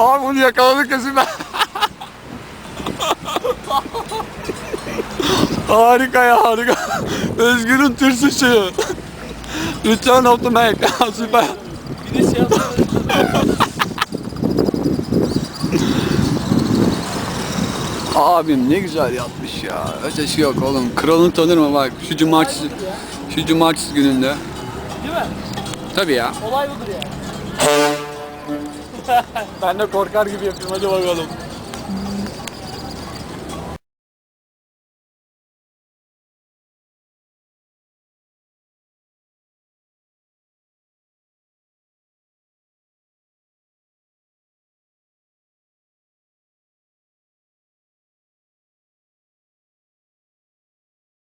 Abi bunu yakaladık kesin ben. harika ya harika. Özgür'ün tır sıçıyor. Return of the Mac. Süper. Bir de şey. Abim ne güzel yapmış ya. Ötesi yok oğlum. Kralını tanır mı bak şu cumartesi şu cumartesi gününde. Değil mi? Tabii ya. Olay budur yani. Ben de korkar gibi yapıyorum hadi bakalım.